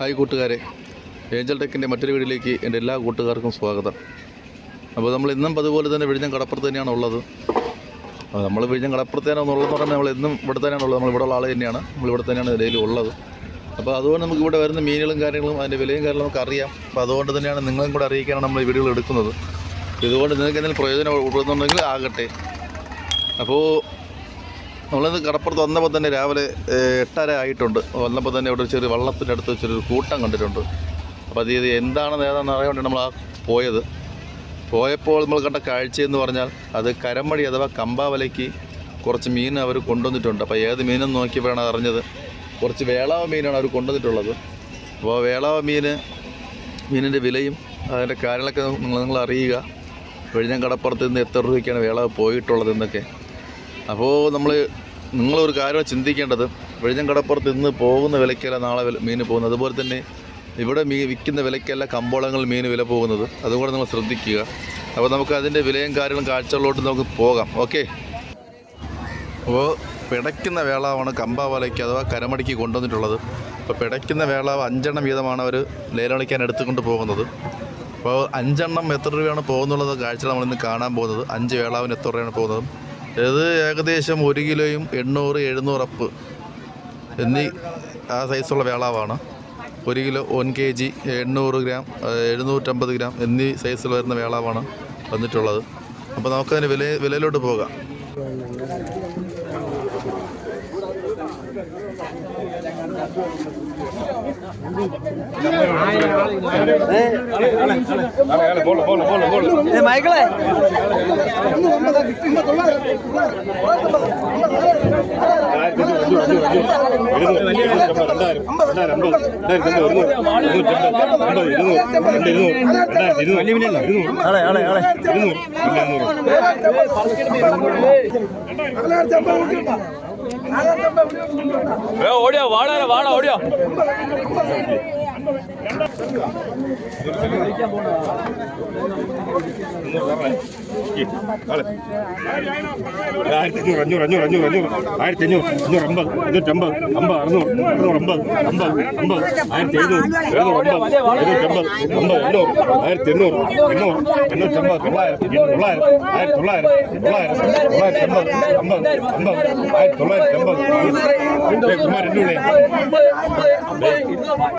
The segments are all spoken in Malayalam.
ഹായ് കൂട്ടുകാരെ. ഏഞ്ചൽ ടെക്കിന്റെ മറ്റൊരു വീഡിയോയിലേക്ക് എന്റെ എല്ലാ കൂട്ടുകാർക്കും സ്വാഗതം. അപ്പോൾ നമ്മൾ ഇന്നും അതുപോലെ തന്നെ വിഴിഞ്ഞം കടപ്പുറത്ത് തന്നെയാണ് ഉള്ളത്. നമ്മൾ വിഴിഞ്ഞം കടപ്പുറത്ത് ഉള്ളതെന്ന് പറഞ്ഞാൽ നമ്മൾ എന്നും ഇവിടെ തന്നെയാണ് ഉള്ളത്. നമ്മൾ ഇവിടെ ഉള്ള ആൾ തന്നെയാണ്. നമ്മൾ ഇവിടെ തന്നെയാണ് ഡെയിലി ഉള്ളത്. അപ്പോൾ അതുകൊണ്ട് നമുക്ക് ഇവിടെ വരുന്ന മീനുകളും കാര്യങ്ങളും അതിന്റെ വിലയും കാര്യങ്ങളും നമുക്ക് അറിയാം. അപ്പോൾ അതുകൊണ്ട് തന്നെയാണ് നിങ്ങളും കൂടെ അറിയിക്കാനാണ് നമ്മൾ ഈ വീഡിയോകൾ എടുക്കുന്നത്. ഇതുകൊണ്ട് നിങ്ങൾക്ക് എന്തെങ്കിലും പ്രയോജനം ഉള്ളതെന്നുണ്ടെങ്കിൽ ആകട്ടെ. അപ്പോൾ നമ്മളിത് കടപ്പുറത്ത് വന്നപ്പോൾ തന്നെ രാവിലെ എട്ടര ആയിട്ടുണ്ട്. വന്നപ്പോൾ തന്നെ ഇവിടെ ചെറിയ വള്ളത്തിന്റെ അടുത്ത് ചെറിയൊരു കൂട്ടം കണ്ടിട്ടുണ്ട്. അപ്പോൾ അത് എന്താണെന്ന് ഏതാണെന്ന് അറിയാൻ നമ്മൾ ആ പോയത്. പോയപ്പോൾ നമ്മൾ കണ്ട കാഴ്ചയെന്ന് പറഞ്ഞാൽ അത് കരമടി അഥവാ കമ്പാവലയ്ക്ക് കുറച്ച് മീൻ അവർ കൊണ്ടുവന്നിട്ടുണ്ട്. അപ്പോൾ ഏത് മീനെന്ന് വേണം അറിഞ്ഞത്. കുറച്ച് വേളാവ മീനാണ് അവർ കൊണ്ടുവന്നിട്ടുള്ളത്. അപ്പോൾ വേളാവ മീൻ മീനിന്റെ വിലയും അതിന്റെ കാര്യങ്ങളൊക്കെ നിങ്ങൾ നിങ്ങൾ അറിയുക. വെഴിഞ്ഞം കടപ്പുറത്ത് നിന്ന് എത്ര രൂപയ്ക്കാണ് വേളാവ് പോയിട്ടുള്ളത് എന്നൊക്കെ. അപ്പോൾ നമ്മൾ നിങ്ങളൊരു കാര്യം ചിന്തിക്കേണ്ടത്. വെഴിഞ്ഞം കടപ്പുറത്ത് ഇന്ന് പോകുന്ന വിലയ്ക്കല്ല നാളെ മീൻ പോകുന്നത്. അതുപോലെ തന്നെ ഇവിടെ മീൻ വിൽക്കുന്ന വിലയ്ക്കല്ല കമ്പോളങ്ങൾ മീൻ വില പോകുന്നത്. അതുകൂടെ നിങ്ങൾ ശ്രദ്ധിക്കുക. അപ്പോൾ നമുക്ക് അതിന്റെ വിലയും കാര്യങ്ങളും കാഴ്ചകളിലോട്ട് നമുക്ക് പോകാം. ഓക്കെ? അപ്പോൾ പിടയ്ക്കുന്ന വേളാവാണ് കമ്പാവലയ്ക്ക് അഥവാ കരമടിക്ക് കൊണ്ടുവന്നിട്ടുള്ളത്. അപ്പോൾ പിടയ്ക്കുന്ന വേളാവ് അഞ്ചെണ്ണം വീതമാണ് അവർ ലേലളിക്കാൻ എടുത്തുകൊണ്ട് പോകുന്നത്. അപ്പോൾ അഞ്ചെണ്ണം എത്ര രൂപയാണ് പോകുന്നുള്ളത് കാഴ്ച നമ്മളിന്ന് കാണാൻ പോകുന്നത്. അഞ്ച് വേളാവിന് എത്ര രൂപയാണ് പോകുന്നത്. ഇത് ഏകദേശം ഒരു കിലോയും എണ്ണൂറ് എഴുന്നൂറ് അപ്പ് എന്നീ ആ സൈസുള്ള വേളാവാണ് ഒരു കിലോ വൺ കെ ജി എണ്ണൂറ് ഗ്രാം എഴുന്നൂറ്റമ്പത് ഗ്രാം എന്നീ സൈസിൽ വരുന്ന വേളാവാണ് വന്നിട്ടുള്ളത്. അപ്പോൾ നമുക്കതിന് വില വിലയിലോട്ട് പോകാം. മൈക്കിളെ. ஓடியா வாடா வாடா ஓடியா. போன ஆயிரத்தி அஞ்சூறு அஞ்சூறு அஞ்சூறு அஞ்சூறு அஞ்சூறு ஆயிரத்தி அஞ்சூறு அஞ்சூறு ஐம்பது ஐநூற்றி ஐம்பது ஐம்பது அறுநூறு அறுநூறு ஐம்பது ஐம்பது ஐம்பது ஆயிரத்தி எழுநூறு எழுநூறு ஐம்பது எழுநூற்றி ஐம்பது ஐம்பது எண்ணூறு ஆயிரத்தி எண்ணூறு எண்ணூறு எண்ணூற்றி ஐம்பது தொள்ளாயிரம் தொள்ளாயிரம் ஆயிரத்தி தொள்ளாயிரம் தொள்ளாயிரம் தொள்ளாயிரத்தி ஐம்பது ஐம்பது ஐம்பது ஆயிரத்தி தொள்ளாயிரத்தி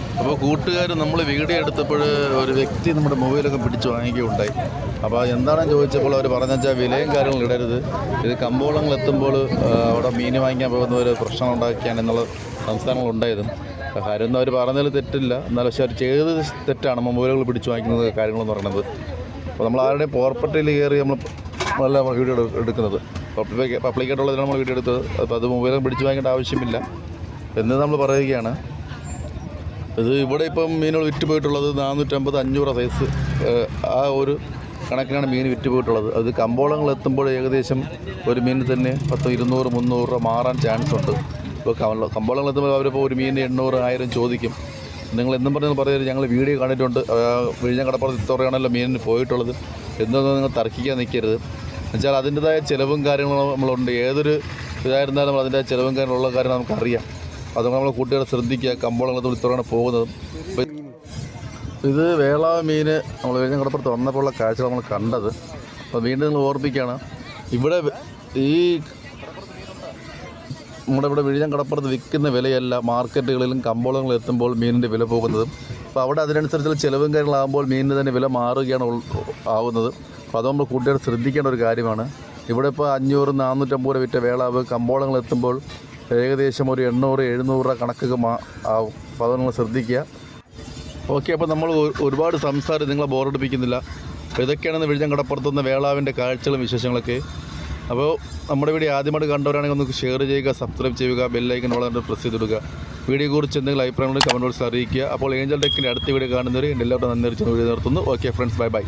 അപ്പോൾ കൂട്ടുകാർ നമ്മൾ വീഡിയോ എടുത്തപ്പോൾ ഒരു വ്യക്തി നമ്മുടെ മൊബൈലൊക്കെ പിടിച്ച് വാങ്ങിക്കുകയുണ്ടായി. അപ്പോൾ എന്താണെന്ന് ചോദിച്ചപ്പോൾ അവർ പറഞ്ഞു വെച്ചാൽ വിലയും കാര്യങ്ങളും ഇടരുത്. ഇത് കമ്പോളങ്ങൾ എത്തുമ്പോൾ അവിടെ മീൻ വാങ്ങിക്കാൻ പോകുന്ന ഒരു പ്രശ്നം ഉണ്ടാക്കിയാണ് എന്നുള്ള സംസ്ഥാനങ്ങൾ ഉണ്ടായതും. അപ്പോൾ കാര്യം അവർ പറഞ്ഞതിൽ തെറ്റില്ല. എന്നാൽ പക്ഷേ അവർ ചെയ്തത് തെറ്റാണ്. മൊബൈലുകൾ പിടിച്ച് വാങ്ങിക്കുന്നത് കാര്യങ്ങളെന്ന് പറയുന്നത്. അപ്പോൾ നമ്മൾ ആരുടെയും പ്രോപ്പർട്ടിയിൽ കയറി നമ്മൾ നല്ല വീഡിയോ എടുക്കുന്നത്. പബ്ലിക് പബ്ലിക്കായിട്ടുള്ളതിനാണ് നമ്മൾ വീഡിയോ എടുത്തത്. അപ്പോൾ അത് മൊബൈലും പിടിച്ച് വാങ്ങേണ്ട ആവശ്യമില്ല. എന്ന് നമ്മൾ പറയുകയാണ്. ഇത് ഇവിടെ ഇപ്പം മീനുകൾ വിറ്റ് പോയിട്ടുള്ളത് നാനൂറ്റമ്പത് അഞ്ഞൂറ് സൈസ് ആ ഒരു കണക്കിനാണ് മീൻ വിറ്റ് പോയിട്ടുള്ളത്. അത് കമ്പോളങ്ങൾ എത്തുമ്പോൾ ഏകദേശം ഒരു മീനിന് തന്നെ പത്ത് ഇരുന്നൂറ് മുന്നൂറ് രൂപ മാറാൻ ചാൻസ് ഉണ്ട്. ഇപ്പോൾ കമ്പ- കമ്പോളങ്ങൾ എത്തുമ്പോൾ അവരിപ്പോൾ ഒരു മീനിന് എണ്ണൂറ് ആയിരം ചോദിക്കും. നിങ്ങൾ എന്നും പറഞ്ഞാൽ പറയുന്നത് ഞങ്ങൾ വീഡിയോ കണ്ടിട്ടുണ്ട്. വിഴിഞ്ഞ കടപ്പുറത്ത് ഇത്രയാണല്ലോ മീനിന് പോയിട്ടുള്ളത്. എന്നൊന്നും നിങ്ങൾ തർക്കിക്കാൻ നിൽക്കരുത്. എന്നുവെച്ചാൽ അതിന്റെതായ ചിലവും കാര്യങ്ങളും നമ്മളുണ്ട്. ഏതൊരു ഇതായിരുന്നാലും അതിന്റെ ചിലവും കാര്യങ്ങളുള്ള കാര്യം നമുക്കറിയാം. അതുകൊണ്ട് നമ്മൾ കൂട്ടുകാരെ ശ്രദ്ധിക്കുക കമ്പോളങ്ങൾ ഇത്രയാണ് പോകുന്നത്. ഇത് വേള മീൻ നമ്മൾ കഴിഞ്ഞ കടപ്പുറത്ത് വന്നപ്പോഴുള്ള കാഴ്ച നമ്മൾ കണ്ടത്. അപ്പോൾ വീണ്ടും നിങ്ങൾ ഓർപ്പിക്കുകയാണ് ഇവിടെ ഈ നമ്മുടെ ഇവിടെ വിഴിഞ്ഞം കടപ്പുറത്ത് വിൽക്കുന്ന വിലയല്ല മാർക്കറ്റുകളിലും കമ്പോളങ്ങളിൽ എത്തുമ്പോൾ മീനിന്റെ വില പോകുന്നത്. അപ്പോൾ അവിടെ അതിനനുസരിച്ചുള്ള ചിലവും കാര്യങ്ങളാകുമ്പോൾ മീനിന് തന്നെ വില മാറുകയാണ് ആവുന്നത്. അപ്പോൾ അത് നമ്മൾ കൂട്ടുകാർ ശ്രദ്ധിക്കേണ്ട ഒരു കാര്യമാണ്. ഇവിടെ ഇപ്പോൾ അഞ്ഞൂറ് നാനൂറ്റമ്പത് രൂപ വിറ്റ വേളാവ് കമ്പോളങ്ങൾ എത്തുമ്പോൾ ഏകദേശം ഒരു എണ്ണൂറ് എഴുന്നൂറ് രൂപ കണക്കൊക്കെ മാ ആവും അപ്പോൾ അത് നിങ്ങൾ ശ്രദ്ധിക്കുക. ഓക്കെ അപ്പോൾ നമ്മൾ ഒരുപാട് സംസാരം നിങ്ങളെ ബോറടിപ്പിക്കുന്നില്ല അപ്പോൾ ഇതൊക്കെയാണ് വിഴിഞ്ഞം കടപ്പുറത്തുനിന്ന് വേളാവിന്റെ കാഴ്ചകളും വിശേഷങ്ങളൊക്കെ. അപ്പോൾ നമ്മുടെ വീഡിയോ ആദ്യമായിട്ട് കണ്ടവരാണെങ്കിൽ ഒന്ന് ഷെയർ ചെയ്യുക സബ്സ്ക്രൈബ് ചെയ്യുക ബെല്ലൈക്കൻ വളരെ പ്രസ് ചെയ്തിടുക. വീഡിയോ കുറിച്ച് എന്തെങ്കിലും അഭിപ്രായങ്ങൾ കമന്റ് ബോക്സിൽ അറിയിക്കുക. അപ്പോൾ ഏഞ്ചൽ ടെക്കിന്റെ അടുത്ത വീഡിയോ കാണുന്നവർ എല്ലാവരും നന്ദി നിർത്തുന്നു. Okay friends bye bye